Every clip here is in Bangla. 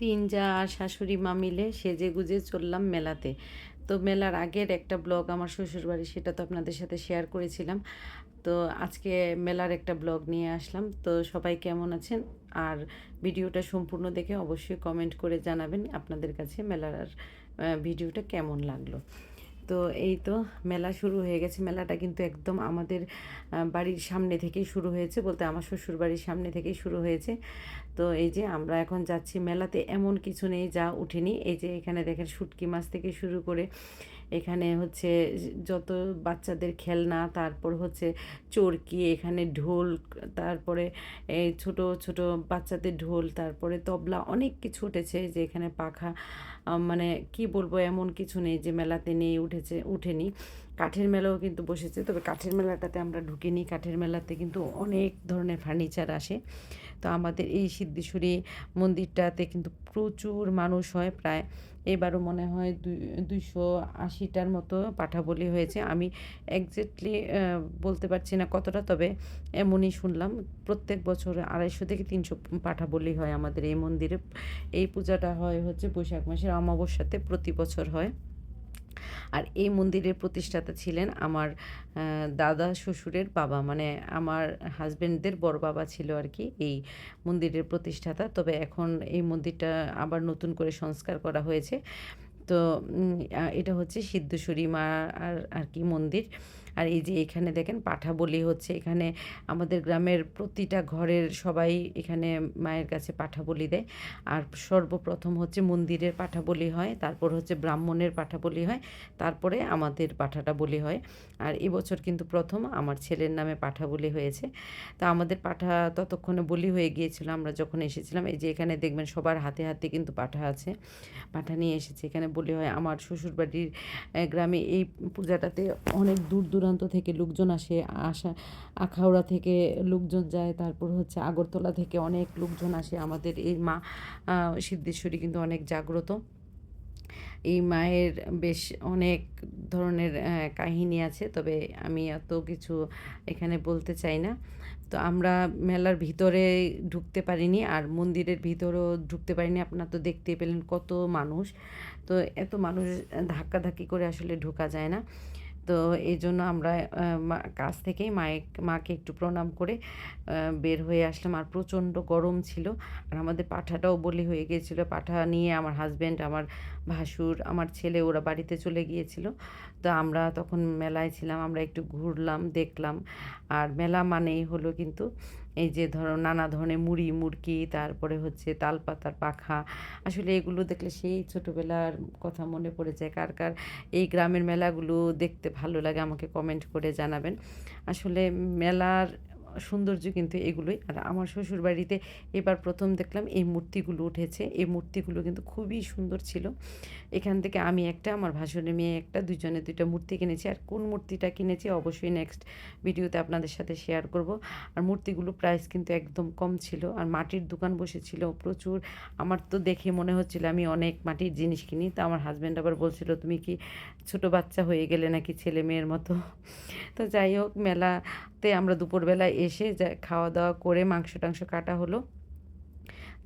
তিন যা আর শাশুড়ি মা মিলে সেজে গুজে চললাম মেলাতে। তো মেলার আগের একটা ব্লগ আমার শ্বশুরবাড়ি সেটা তো আপনাদের সাথে শেয়ার করেছিলাম। তো আজকে মেলার একটা ব্লগ নিয়ে আসলাম। তো সবাই কেমন আছেন? আর ভিডিওটা সম্পূর্ণ দেখে অবশ্যই কমেন্ট করে জানাবেন আপনাদের কাছে মেলার ভিডিওটা কেমন লাগল। তো এই তো মেলা শুরু হয়ে গেছে। মেলাটা কিন্তু একদম আমাদের বাড়ির সামনে থেকেই শুরু হয়েছে বলতে আমার শ্বশুর বাড়ির সামনে থেকেই শুরু হয়েছে। তো এই যে আমরা এখন যাচ্ছি মেলাতে, এমন কিছু নেই যা উঠেনি। এই যে এখানে দেখেন শুটকি মাছ থেকে শুরু করে এখানে হচ্ছে যত বাচ্চাদের খেলনা, তারপর হচ্ছে চরকি, এখানে ঢোল, তারপরে এই ছোট ছোট বাচ্চাদের ঢোল, তারপরে তবলা অনেক কিছু উঠেছে যে এখানে পাখা মানে কি বলব এমন কিছু নেই যে মেলাতে নেই, উঠেছে, উঠেনি। কাঠের মেলাও কিন্তু বসেছে, তবে কাঠের মেলাটাতে আমরা ঢুকিনি। কাঠের মেলাতে কিন্তু অনেক ধরনের ফার্নিচার আসে। তো আমাদের এই সিদ্ধেশ্বরী মন্দিরটাতে কিন্তু প্রচুর মানুষ হয় প্রায়। এবারও মনে হয় দুই, দুইশো আশিটার মতো পাঠা বলি হয়েছে। আমি একজ্যাক্টলি বলতে পারছি না কতটা, তবে এমনই শুনলাম প্রত্যেক বছর আড়াইশো থেকে তিনশো পাঠা বলি হয় আমাদের এই মন্দিরে। এই পূজাটা হয় হচ্ছে বৈশাখ মাসের অমাবস্যাতে প্রতি বছর হয়। আর এই মন্দিরের প্রতিষ্ঠাতা ছিলেন আমার দাদা শ্বশুরের বাবা। মানে আমার হাজব্যান্ডদের বড় বাবা ছিল আর কি এই মন্দিরের প্রতিষ্ঠাতা। তবে এখন এই মন্দিরটা আবার নতুন করে সংস্কার করা হয়েছে। তো এটা হচ্ছে সিদ্ধেশ্বরী মা আর আর কি মন্দির। আর এই যে এখানে দেখেন পাঠা বলি হচ্ছে, এখানে আমাদের গ্রামের প্রতিটা ঘরের সবাই এখানে মায়ের কাছে পাঠা বলি দেয়। আর সর্বপ্রথম হচ্ছে মন্দিরের পাঠা বলি হয়, তারপর হচ্ছে ব্রাহ্মণের পাঠা বলি হয়, তারপরে আমাদের পাঠাটা বলি হয়। আর এবছর কিন্তু প্রথম আমার ছেলের নামে পাঠা বলি হয়েছে। তা আমাদের পাঠা ততক্ষণে বলি হয়ে গিয়েছিল, আমরা যখন এসেছিলাম, এই যে এখানে দেখবেন সবার হাতে হাতে কিন্তু পাঠা আছে, পাঠা নিয়ে এসেছে। এখানে বলি হয়, আমার শ্বশুরবাড়ির গ্রামে এই পূজাটাতে অনেক দূর দূর দূরান্ত থেকে লোকজন আসে, আসা, আখাউড়া থেকে লোকজন যায়, তারপর হচ্ছে আগরতলা থেকে অনেক লোকজন আসে। আমাদের এই মা সিদ্ধেশ্বরী কিন্তু অনেক জাগ্রত। এই মায়ের বেশ অনেক ধরনের কাহিনী আছে, তবে আমি এত কিছু এখানে বলতে চাই না। তো আমরা মেলার ভিতরে ঢুকতে পারিনি, আর মন্দিরের ভিতরেও ঢুকতে পারিনি। আপনারা তো দেখতেই পেলেন কত মানুষ। তো এত মানুষ ধাক্কাধাক্কি করে আসলে ঢোকা যায় না। তো এই জন্য আমরা কাছ থেকেই মায়ে, মাকে একটু প্রণাম করে বের হয়ে আসলাম। আর প্রচণ্ড গরম ছিল। আর আমাদের পাঠাটাও বলি হয়ে গিয়েছিল। পাঠা নিয়ে আমার হাজব্যান্ড আমার ভাসুর, আমার ছেলে, ওরা বাড়িতে চলে গিয়েছিল। তো আমরা তখন মেলায় ছিলাম। আমরা একটু ঘুরলাম, দেখলাম। আর মেলা মানেই হলো কিন্তু এই যে ধরো নানা ধরনের মুড়ি, মুড়কি, তারপরে হচ্ছে তালপাতার পাখা। আসলে এগুলো দেখলে সেই ছোটোবেলার কথা মনে পড়ে যায়। কার কার এই গ্রামের মেলাগুলো দেখতে ভালো লাগে আমাকে কমেন্ট করে জানাবেন। আসলে মেলার সৌন্দর্য কিন্তু এগুলোই। আর আমার শ্বশুর বাড়িতে এবার প্রথম দেখলাম এই মূর্তিগুলো উঠেছে। এই মূর্তিগুলো কিন্তু খুবই সুন্দর ছিল। এখান থেকে আমি একটা, আমার ভাসুরের মেয়ে একটা, দুজনে দুইটা মূর্তি কিনেছি। আর কোন মূর্তিটা কিনেছি অবশ্যই নেক্সট ভিডিওতে আপনাদের সাথে শেয়ার করব। আর মূর্তিগুলো প্রাইস কিন্তু একদম কম ছিল। আর মাটির দোকান বসেছিল প্রচুর। আমার তো দেখে মনে হচ্ছিল আমি অনেক মাটির জিনিস কিনি। তো আমার হাজব্যান্ড আবার বলছিল, তুমি কি ছোট বাচ্চা হয়ে গেলে নাকি ছেলে মেয়ের মতো? তো যাই হোক, মেলাতে আমরা দুপুরবেলায় এসে যা খাওয়া দাওয়া করে মাংস টাংস কাটা হলো।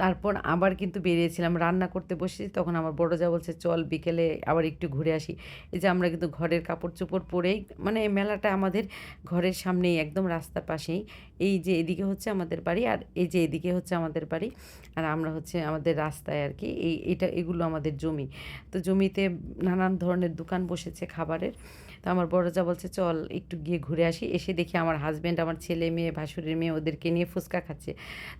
তারপর আবার কিন্তু বেরিয়েছিলাম রান্না করতে বসেছি তখন আমার বড় যা বলছে, চল বিকেলে আবার একটু ঘুরে আসি। এই যে আমরা কিন্তু ঘরের কাপড় চোপড় পরেই মানে মেলাটা আমাদের ঘরের সামনেই, একদম রাস্তার পাশেই। এই যে এদিকে হচ্ছে আমাদের বাড়ি আর এই যে এদিকে হচ্ছে আমাদের বাড়ি। আর আমরা হচ্ছে আমাদের রাস্তায় আর কি, এই, এটা এগুলো আমাদের জমি। তো জমিতে নানান ধরনের দোকান বসেছে খাবারের। তো আমার বড় যা বলছে, চল একটু গিয়ে ঘুরে আসি। এসে দেখি আমার হাজব্যান্ড আমার ছেলে মেয়ে, ভাসুরের মেয়ে ওদেরকে নিয়ে ফুচকা খাচ্ছে।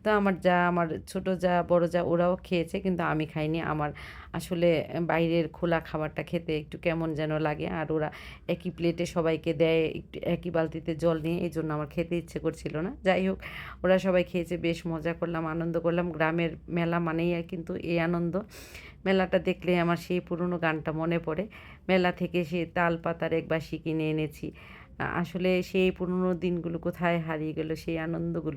তো আমার যা, আমার ছোট যা, বড় যা, ওরাও খেয়েছে কিন্তু আমি খাইনি। আমার আসলে বাইরের খোলা খাবারটা খেতে একটু কেমন যেন লাগে আর ওরা একই প্লেটে সবাইকে দেয়, একটু একই বালতিতে জল নিয়ে। এই জন্য আমার খেতে ইচ্ছে করছিল না। যাই হোক, ওরা সবাই খেয়েছে, বেশ মজা করলাম, আনন্দ করলাম। গ্রামের মেলা মানেই কিন্তু এই আনন্দ। মেলাটা দেখলে আমার সেই পুরনো গানটা মনে পড়ে। মেলা থেকে সে তাল পাতার এক বাসি কিনে এনেছি। আসলে সেই পুরনো দিনগুলো কোথায় হারিয়ে গেল সেই আনন্দগুলো।